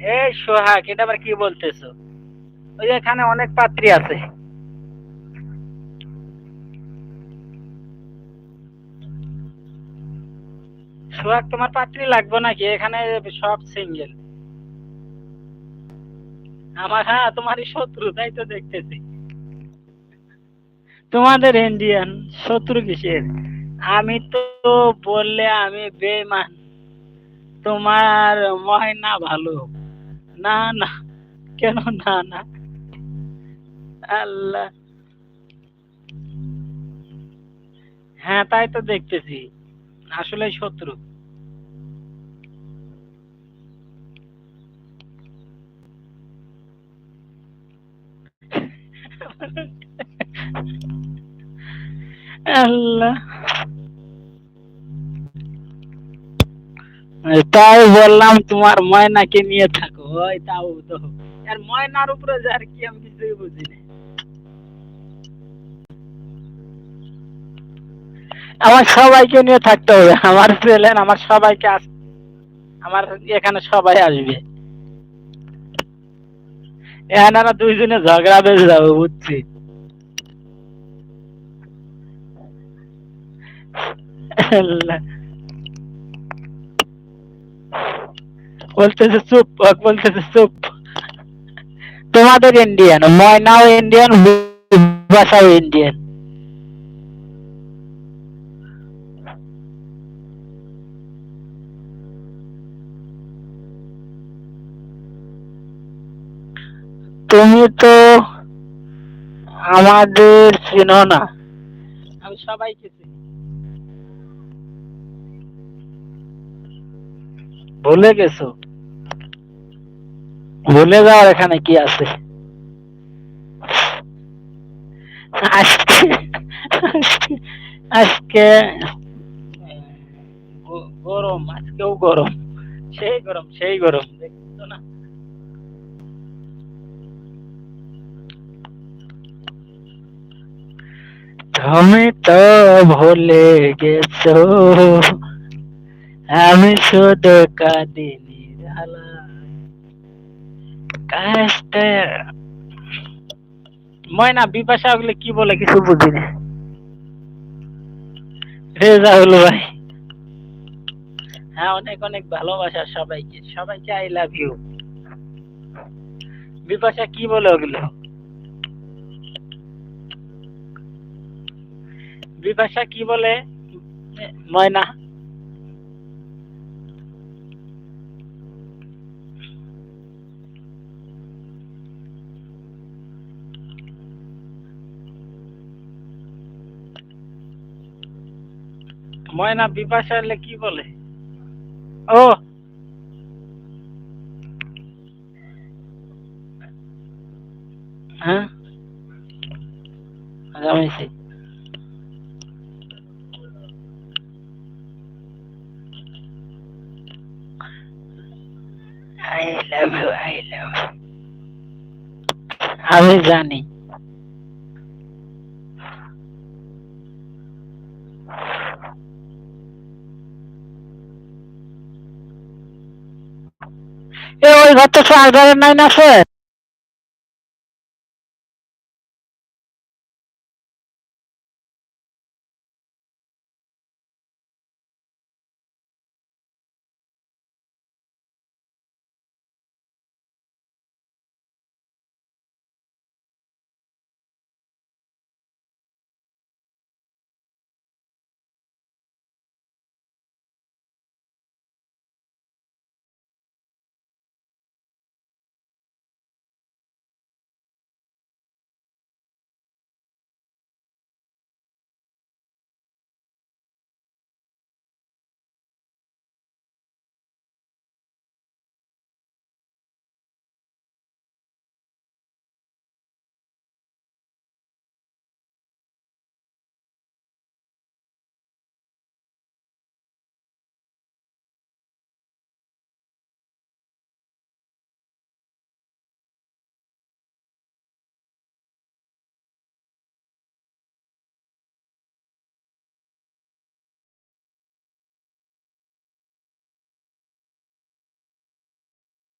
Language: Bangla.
এই সোহাগ, এটা আবার কি বলতেছো? ওই এখানে অনেক পাত্রী আছে। সোহাগ, তোমার পাত্রী লাগবে নাকি? এখানে সব সিঙ্গেল আমার হ্যাঁ শত্রু, তাই তো দেখতেছি। তোমাদের ইন্ডিয়ান শত্রু কিসের? আমি তো বললে আমি বেমান তোমার ময়না ভালো। না না কেন না না আল্লাহ। হ্যাঁ তাই তো দেখতেছি। আসলে শত্রু। আল্লাহ। তাই বললাম, তোমার ময়নাকে নিয়ে থাকো। ওই তাও তো। আর ময়নার উপরে যার কি, আমি কিছুই বুঝি না। আমার সবাইকে নিয়ে থাকতে হবে। আমার প্লেন আমার সবাইকে আস, আমার এখানে সবাই আসবে। এনারা দুইজনে ঝগড়া বেঁধে যাবে, বুঝছি? আল্লাহ। বলতেছে চুপ ওক বলতেছে চুপ তোমাদের ইন্ডিয়ান ময়নাও ইন্ডিয়ান বাসাও ইন্ডিয়ান তুমি তো আমাদের চিনো না। আমি সবাইকে চিনি। ভুলে গেছো? ভুলে যাওয়ার এখানে কি আছে? আজকে আজকে গরম, আজকেও গরম। সেই গরম সেই গরম তুমি তো ভুলে গেছো, আমি শুধু কাঁদিনি কাজটা ময়না, বিপাশা ওগুলো কি বলে কিছু বুঝি না। রেজাউল ভাই। হ্যাঁ অনেক অনেক ভালোবাসা সবাইকে। সবাইকে আই লাভ ইউ বিপাশা কি বলে ওগুলো? বিপাশা কি বলে? ময়না। ময়না বিপাশা এলে কি বলে? ও! হ্যাঁ? আমি জানি। এ তো ঘরটা নাই না আছে।